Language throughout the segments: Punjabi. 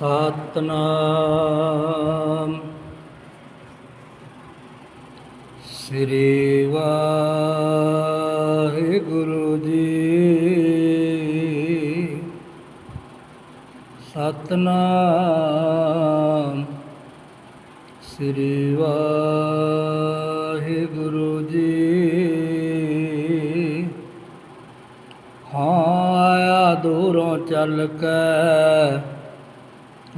ਸਤਨਾਮ। ਸ੍ਰੀ ਵਾਹਿਗੁਰੂ ਜੀ। ਸਤਨਾਮ। ਸ੍ਰੀ ਵਾਹਿਗੁਰੂ ਜੀ। ਹਾਂ ਆਇਆ ਦੂਰੋਂ ਚੱਲ ਕੇ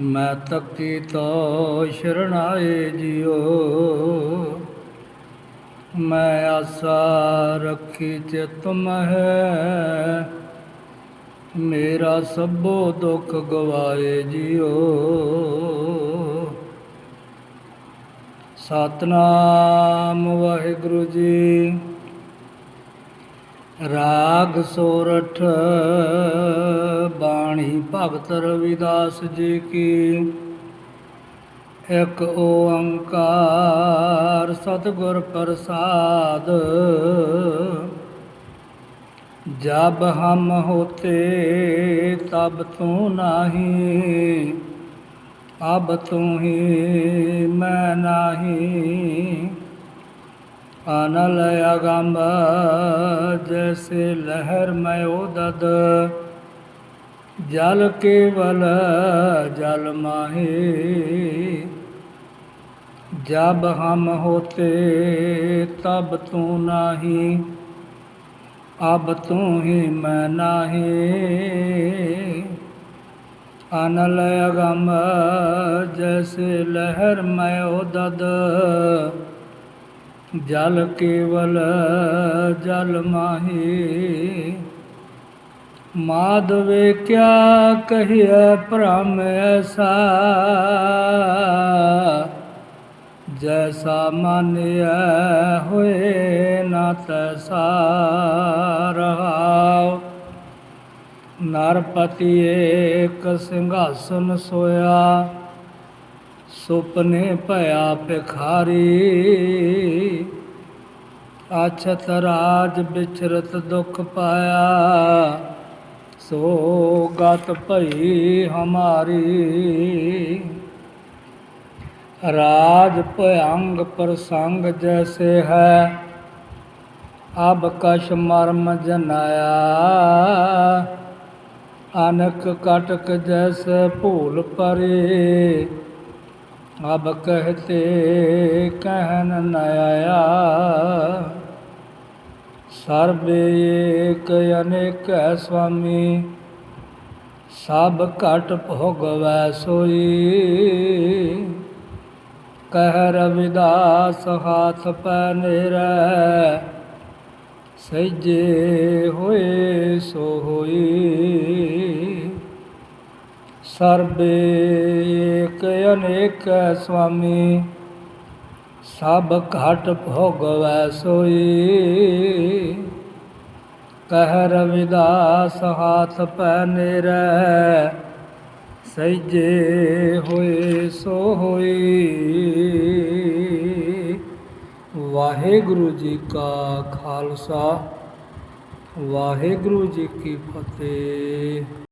ਮੈਂ ਤੱਕੀ ਤੋ ਸ਼ਰਣਾਏ ਜਿਉ। ਮੈਂ ਆਸਾ ਰੱਖੀ ਚਿਤ ਮਹਿ। ਮੇਰਾ ਸਭੋ ਦੁੱਖ ਗਵਾਏ ਜਿਉ। ਸਤਨਾਮ ਵਾਹਿਗੁਰੂ ਜੀ। ਰਾਗ ਸੋਰਠ, ਬਾਣੀ ਭਗਤ ਰਵਿਦਾਸ ਜੀ ਕੀ। ਇੱਕ ਓੰਕਾਰ ਸਤਿਗੁਰ ਪ੍ਰਸਾਦ, ਜਬ ਹਮ ਹੋਤੇ ਤਬ ਤੂੰ ਨਾਹੀ, ਅਬ ਤੂੰ ਹੀ ਮੈਂ ਨਾਹੀ। ਅਨਲ ਅਗੰਬ ਜੈਸੇ ਲਹਿਰ ਮੈਂ ਉਦਦ। ਜਲ ਕੇਵਲ, ਜਲ ਮਾਹੀ। ਜਬ ਹਮ ਹੋਤੇ, ਤਬ ਤੂੰ ਨਾਹੀ। ਅਬ ਤੂੰ ਹੀ ਮੈਂ ਨਾਹੀ। ਅਨਲ ਅਗੰਬ ਜੈਸੇ ਲਹਿਰ ਮੈਂ ਉਦਦ। ਜਲ ਕੇਵਲ ਜਲ ਮਾਹੀ। ਮਾਧਵੇ ਕਿਆ ਕਹੀਐ ਭ੍ਰਮ ਐਸਾ। ਜੈਸਾ ਮਾਨਿਆ ਹੋਏ ਨਾ ਤੈਸਾ ਰਹਾਉ। ਨਰਪਤੀ ਏਕ ਸਿੰਘਾਸਨ ਸੋਇਆ। ਸੁਪਨੇ ਭਇਆ ਭਿਖਾਰੀ। ਅਛਤ ਰਾਜ ਵਿਚਰਤ ਦੁਖ ਪਾਇਆ। ਸੋ ਗਤ ਭਈ ਹਮਾਰੀ। ਰਾਜ ਭਯੰਗ ਪ੍ਰਸੰਗ ਜੈਸੇ ਹੈ, ਅਬ ਕਸ਼ ਮਰਮ ਜਨਾਇਆ। ਅਨਕ ਕਟਕ ਜੈਸੇ ਭੂਲ ਪਰੇ। ਅਬ ਕਹਤੇ ਕਹਿਨ ਨ ਆਇਆ। ਸਰਬੇ ਏਕ ਅਨੇਕ ਹੈ ਸੁਆਮੀ ਸਭ ਘਟ ਭੋਗਵੈ ਸੋਈ। ਕਹਿ ਰਵਿਦਾਸ ਹਾਥ ਪੈ ਨੇਰੈ, ਸਹਿਜੇ ਹੋਏ ਸੋ ਹੋਈ। ਸਰਬੇ ਏਕ ਅਨੇਕ ਸੁਆਮੀ, ਸਭ ਘਟ ਭੋਗਵੈ ਸੋਈ। ਕਹਿ ਰਵਿਦਾਸ, ਹਾਥ ਪੈ ਨੇਰੈ ਸਹਿਜੇ ਹੋਏ ਸੋ ਹੋਈ। ਵਾਹਿਗੁਰੂ ਜੀ ਕਾ ਖਾਲਸਾ, ਵਾਹਿਗੁਰੂ ਜੀ ਕੀ ਫਤਿਹ।